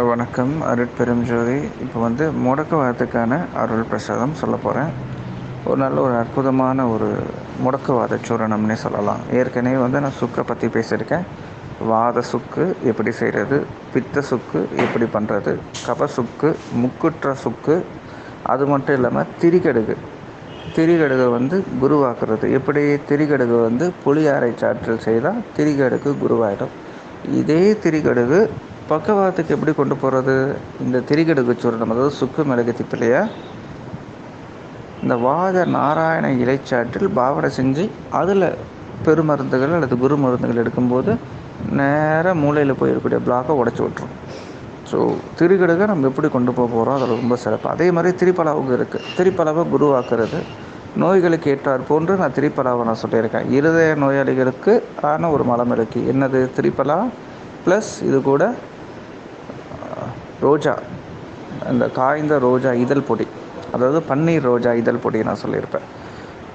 வணக்கம் அருட்பெரும் ஜோதி. இப்போ வந்து முடக்குவாதத்துக்கான அருள் பிரசாதம் சொல்ல போகிறேன் ஒரு நல்ல ஒரு அற்புதமான ஒரு முடக்குவாத சூரணம்னே சொல்லலாம். ஏற்கனவே வந்து நான் சுக்கை பற்றி பேசியிருக்கேன். வாத சுக்கு எப்படி செய்கிறது பித்த சுக்கு எப்படி பண்ணுறது கப சுக்கு முக்குற்ற சுக்கு அது மட்டும் இல்லாமல் திரிகடுகு. திரிகடுகை வந்து குருவாக்குறது. எப்படி திரிகடுகு வந்து புளியாரை சாற்றில் செய்தால் திரிகடுகு குருவாயிடும். இதே திரிகடுகு பக்கவாதத்துக்கு எப்படி கொண்டு போகிறது இந்த திரிகடுகு சூரணம் அதாவது சுக்கு மிளகு திப்பிலையா இந்த வாத நாராயண இலைச்சாற்றில் பாவனை செஞ்சு அதில் பெருமருந்துகள் அல்லது குரு மருந்துகள் எடுக்கும்போது நேராக மூளையில் போயிருக்கக்கூடிய பிளாக்கை உடச்சி விட்டுரும். ஸோ திரிகடுகை நம்ம எப்படி கொண்டு போக போகிறோம் அதில் ரொம்ப சிறப்பு. அதே மாதிரி திரிப்பலாவும் இருக்குது திரிப்பலாவை குருவாக்குறது. நோய்களுக்கு ஏற்றார் போன்று நான் திரிப்பலாவை நான் சொல்லியிருக்கேன். இருதய நோயாளிகளுக்கு ஆன ஒரு மலம் இருக்குது என்னது? திரிப்பலா ப்ளஸ் இது கூட ரோஜா அந்த காய்ந்த ரோஜா இதழ் பொடி அதாவது பன்னீர் ரோஜா இதழ் பொடி நான் சொல்லியிருப்பேன்.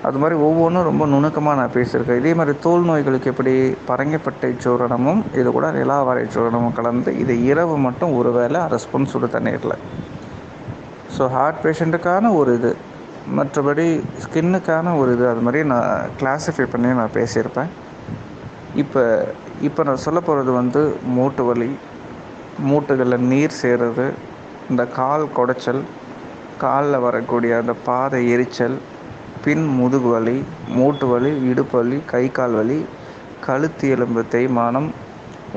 அது மாதிரி ஒவ்வொன்றும் ரொம்ப நுணுக்கமாக நான் பேசியிருக்கேன். இதே மாதிரி தோல் நோய்களுக்கு எப்படி பரங்கப்பட்டை சூரணமும் இது கூட நிலாவாரை சூரணமும் கலந்து இது இரவு மட்டும் ஒரு வேளை அரை ஸ்பூன் சுடு தண்ணீரில். ஸோ ஹார்ட் பேஷண்ட்டுக்கான ஒரு இது. மற்றபடி ஸ்கின்னுக்கான ஒரு இது. அது மாதிரி நான் கிளாஸிஃபை பண்ணி நான் பேசியிருப்பேன். இப்போ இப்போ நான் சொல்ல போகிறது வந்து மூட்டு வலி மூட்டுகளில் நீர் சேருறது இந்த கால் குடைச்சல் காலில் வரக்கூடிய அந்த பாதை எரிச்சல் பின் முதுகு வலி மூட்டு வலி இடுப்பு வலி கை கால் வலி கழுத்து எலும்பு தேய்மானம்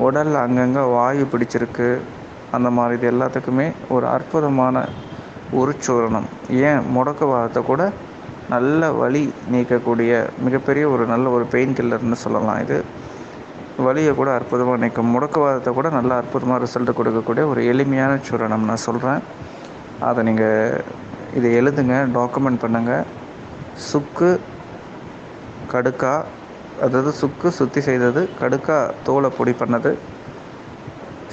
உடல் அங்கங்கே வாயு பிடிச்சிருக்கு. அந்த மாதிரி இது எல்லாத்துக்குமே ஒரு அற்புதமான ஒரு சூரணம் ஏன் முடக்குவாதத்தை கூட நல்ல வலி நீக்கக்கூடிய மிகப்பெரிய ஒரு நல்ல ஒரு பெயின் கில்லர்னு சொல்லலாம் இது. வலியை கூட அற்புதமாக நிற்கும் முடக்குவாதத்தை கூட நல்லா அற்புதமாக ரிசல்ட் கொடுக்கக்கூடிய ஒரு எளிமையான சூரணம் நான் சொல்கிறேன் அதை நீங்கள் இதை எழுதுங்க டாக்குமெண்ட் பண்ணுங்கள் சுக்கு கடுக்கா அதாவது சுக்கு சுத்தி செய்தது கடுக்கா தோலை பொடி பண்ணது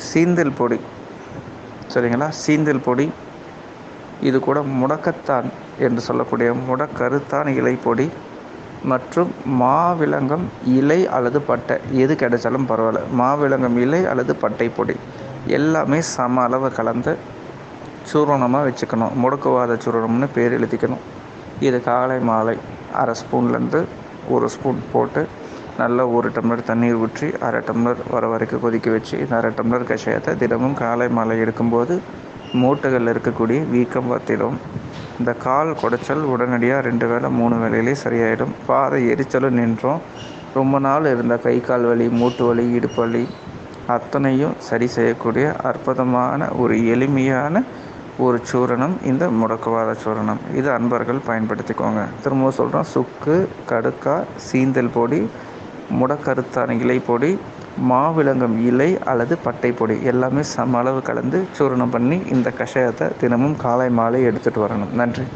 சீந்தில் பொடி சரிங்களா? சீந்தில் பொடி இது கூட முடக்கத்தான் என்று சொல்லக்கூடிய முடக்கருத்தான் இலை பொடி மற்றும் மாவிலங்கம் இலை அல்லது பட்டை. எது கிடைச்சாலும் பரவாயில்ல. மாவிலங்கம் இலை அல்லது பட்டை பொடி. எல்லாமே சம அளவு கலந்து சூரணமாக வச்சுக்கணும். முடக்குவாத சூரணம்னு பேர் எழுதிக்கணும். இது காலை மாலை அரை ஸ்பூன்லேருந்து ஒரு ஸ்பூன் போட்டு நல்லா ஒரு டம்ளர் தண்ணீர் ஊற்றி அரை டம்ளர் வர வரைக்கும் கொதிக்க வச்சு இந்த அரை டம்ளர் கஷாயத்தை தினமும் காலை மாலை எடுக்கும்போது மூட்டுகளில் இருக்கக்கூடிய வீக்கம் வத்திடும். இந்த கால் குடைச்சல் உடனடியாக ரெண்டு வேளை மூணு வேலையிலே சரியாயிடும். பாதை எரிச்சலும் நின்றோம். ரொம்ப நாள் இருந்த கை கால் வலி மூட்டு வலி இடுப்பு வலி அத்தனையும் சரி செய்யக்கூடிய அற்புதமான ஒரு எளிமையான ஒரு சூரணம் இந்த முடக்குவாத சூரணம். இது அன்பர்கள் பயன்படுத்திக்கோங்க. திரும்பவும் சொல்கிறோம் சுக்கு கடுக்கா சீந்தல் பொடி முடக்கருத்தான இலை பொடி மாவிளங்கம் இலை அல்லது பட்டை பொடி எல்லாமே சம அளவு கலந்து சூரணம் பண்ணி இந்த கஷாயத்தை தினமும் காலை மாலை எடுத்துகிட்டு வரணும். நன்றி.